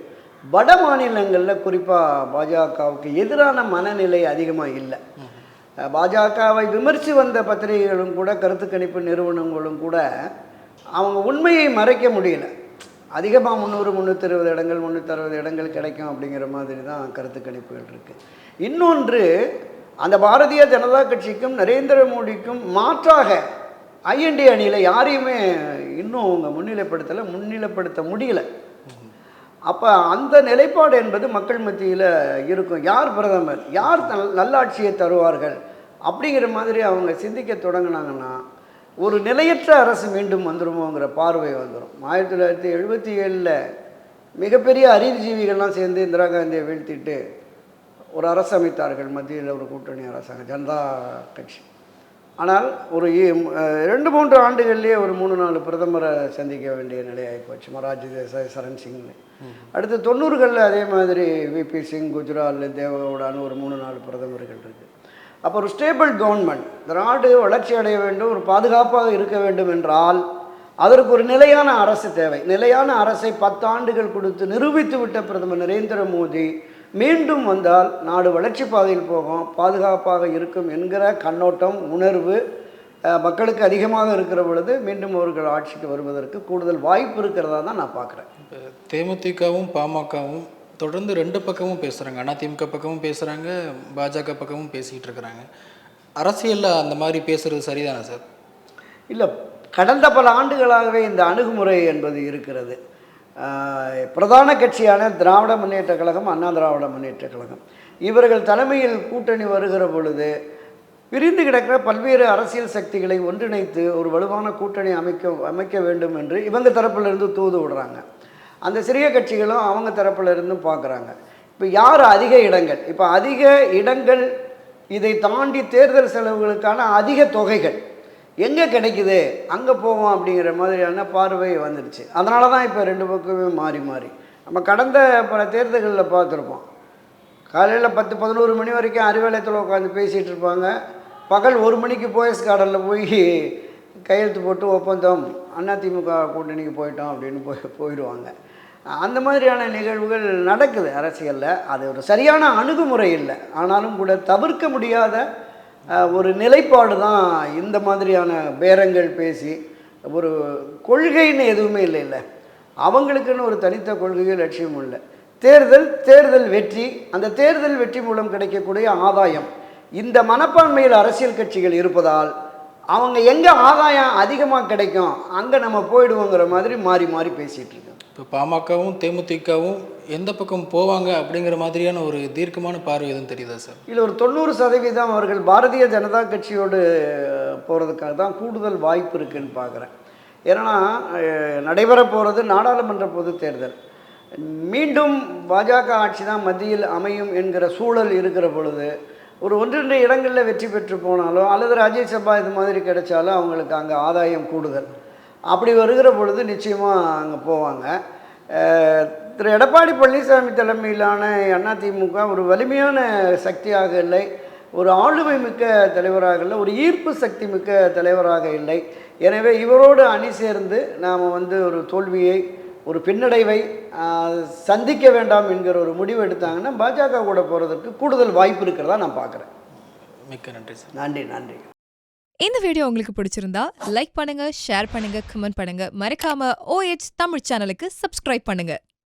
வட மாநிலங்களில் குறிப்பாக பாஜகவுக்கு எதிரான மனநிலை அதிகமாக இல்லை. பாஜகவை விமர்சி வந்த பத்திரிகைகளும் கூட கருத்து கணிப்பு நிறுவனங்களும் கூட அவங்க உண்மையை மறைக்க முடியல. அதிகமாக முந்நூறு முந்நூற்றி இருபது இடங்கள் முந்நூற்றறுபது இடங்கள் கிடைக்கும் அப்படிங்கிற மாதிரி தான் கருத்து கணிப்புகள் இருக்குது இன்னொன்று அந்த பாரதிய ஜனதா கட்சிக்கும் நரேந்திர மோடிக்கும் மாற்றாக ஐஎன்டி அணியில் யாரையுமே இன்னும் அவங்க முன்னிலைப்படுத்தலை முன்னிலைப்படுத்த முடியல. அப்போ அந்த நிலைப்பாடு என்பது மக்கள் மத்தியில் இருக்கும். யார் பிரதமர்? யார் நல்லாட்சியை தருவார்கள்? அப்படிங்கிற மாதிரி அவங்க சிந்திக்க தொடங்கினாங்கன்னா ஒரு நிலையற்ற அரசு மீண்டும் வந்துடுமோங்கிற பார்வை வந்துடும் ஆயிரத்தி தொள்ளாயிரத்தி எழுபத்தி ஏழில் மிகப்பெரிய அறிவுஜீவிகள்லாம் சேர்ந்து இந்திரா காந்தியை வீழ்த்திட்டு ஒரு அரசு அமைத்தார்கள். மத்தியில் ஒரு கூட்டணி அரசாங்கம் ஜனதா கட்சி. ஆனால் ஒரு ரெண்டு மூன்று ஆண்டுகள்லேயே ஒரு மூணு நாலு பிரதமரை சந்திக்க வேண்டிய நிலையாகி போச்சு. மொராஜி தேசாய் சரண் சிங்னு. அடுத்து தொண்ணூறுகளில் அதே மாதிரி விபி சிங் குஜ்ரால் தேவகவுடான்னு ஒரு மூணு நாலு பிரதமர்கள் இருக்குது அப்போ ஒரு ஸ்டேபிள் கவர்மெண்ட் இந்த நாடு வளர்ச்சி அடைய வேண்டும் ஒரு பாதுகாப்பாக இருக்க வேண்டும் என்றால் அதற்கு ஒரு நிலையான அரசு தேவை. நிலையான அரசை பத்தாண்டுகள் கொடுத்து நிரூபித்து விட்ட பிரதமர் நரேந்திர மோடி மீண்டும் வந்தால் நாடு வளர்ச்சி பாதையில் போகும் பாதுகாப்பாக இருக்கும் என்கிற கண்ணோட்டம் உணர்வு மக்களுக்கு அதிகமாக இருக்கிற பொழுது மீண்டும் அவர்கள் ஆட்சிக்கு வருவதற்கு கூடுதல் வாய்ப்பு இருக்கிறதா தான் நான் பார்க்குறேன். இப்போ தேமுதிகவும் பாமகவும் தொடர்ந்து ரெண்டு பக்கமும் பேசுகிறாங்க அதிமுக பக்கமும் பேசுகிறாங்க பாஜக பக்கமும் பேசிகிட்டு இருக்கிறாங்க. அரசியலில் அந்த மாதிரி பேசுகிறது சரிதானே சார்? இல்லை கடந்த பல ஆண்டுகளாகவே இந்த அணுகுமுறை என்பது இருக்கிறது. பிரதான கட்சியான திராவிட முன்னேற்ற கழகம் அண்ணா திராவிட முன்னேற்ற கழகம். இவர்கள் தலைமையில் கூட்டணி வருகிற பொழுது பிரிந்து கிடக்கிற பல்வேறு அரசியல் சக்திகளை ஒன்றிணைத்து ஒரு வலுவான கூட்டணி அமைக்க அமைக்க வேண்டும் என்று இவங்க தரப்பிலிருந்து தூது விடுறாங்க. அந்த சிறிய கட்சிகளும் அவங்க தரப்பிலிருந்தும் பார்க்குறாங்க இப்போ யார் அதிக இடங்கள்? இப்போ அதிக இடங்கள் இதை தாண்டி தேர்தல் செலவுகளுக்கான அதிக தொகைகள். எங்கே கிடைக்குது? அங்கே போவோம் அப்படிங்கிற மாதிரியான பார்வை வந்துடுச்சு. அதனால தான் இப்போ ரெண்டு பக்கமே மாறி மாறி. நம்ம கடந்த பல தேர்தல்களில் பார்த்துருப்போம். காலையில் பத்து பதினோரு மணி வரைக்கும் அறிவாலயத்தில் உட்காந்து பேசிகிட்டு இருப்பாங்க. பகல் ஒரு மணிக்கு போயஸ் கார்டனில் போய் கையெழுத்து போட்டு ஒப்பந்தம் அதிமுக கூட்டணிக்கு போயிட்டோம் அப்படின்னு போய் போயிடுவாங்க. அந்த மாதிரியான நிகழ்வுகள் நடக்குது அரசியலில். அது ஒரு சரியான அணுகுமுறை இல்லை. ஆனாலும் கூட தவிர்க்க முடியாத ஒரு நிலைப்பாடு தான் இந்த மாதிரியான பேரங்கள் பேசி ஒரு கொள்கைன்னு எதுவுமே இல்லை இல்லை. அவங்களுக்குன்னு ஒரு தனித்த கொள்கையோ லட்சியமும் இல்லை. தேர்தல் தேர்தல் வெற்றி அந்த தேர்தல் வெற்றி மூலம் கிடைக்கக்கூடிய ஆதாயம். இந்த மனப்பான்மையில் அரசியல் கட்சிகள் இருப்பதால் அவங்க எங்கே ஆதாயம் அதிகமாக கிடைக்கும் அங்கே நம்ம போயிடுவோங்கிற மாதிரி மாறி மாறி பேசிகிட்டு இருக்கோம். இப்போ பாமகவும் தேமுதிகவும் எந்த பக்கம் போவாங்க அப்படிங்கிற மாதிரியான ஒரு தீர்க்கமான பார்வை எதுவும் தெரியுதா சார்? இதில் ஒரு தொண்ணூறு சதவீதம் அவர்கள் பாரதிய ஜனதா கட்சியோடு போகிறதுக்காக தான் கூடுதல் வாய்ப்பு இருக்குன்னு பார்க்குறேன் ஏன்னா நடைபெற போகிறது நாடாளுமன்ற பொதுத் தேர்தல். மீண்டும் பாஜக ஆட்சி தான் மத்தியில் அமையும் என்கிற சூழல் இருக்கிற பொழுது ஒரு ஒன்று ரெண்டு இடங்களில் வெற்றி பெற்று போனாலோ அல்லது ராஜ்யசபா இது மாதிரி கிடைச்சாலும் அவங்களுக்கு அங்கே ஆதாயம் கூடுதல். அப்படி வருகிற பொழுது நிச்சயமாக அங்கே போவாங்க. திரு எடப்பாடி பழனிசாமி தலைமையிலான அதிமுக ஒரு வலிமையான சக்தியாக இல்லை. ஒரு ஆளுமை மிக்க தலைவராக இல்லை. ஒரு ஈர்ப்பு சக்தி மிக்க தலைவராக இல்லை. எனவே இவரோடு அணி சேர்ந்து நாம் வந்து ஒரு தோல்வியை ஒரு பின்னடைவை சந்திக்க வேண்டாம் என்கிற ஒரு முடிவு எடுத்தாங்கன்னா பாஜக கூட போகிறதுக்கு கூடுதல் வாய்ப்பு இருக்கிறதா நான் பார்க்குறேன். மிக்க நன்றி சார். நன்றி நன்றி. இந்த வீடியோ உங்களுக்கு பிடிச்சிருந்தா லைக் பண்ணுங்க ஷேர் பண்ணுங்க கமெண்ட் பண்ணுங்க. மறக்காம OH தமிழ் சேனலுக்கு சப்ஸ்கிரைப் பண்ணுங்க.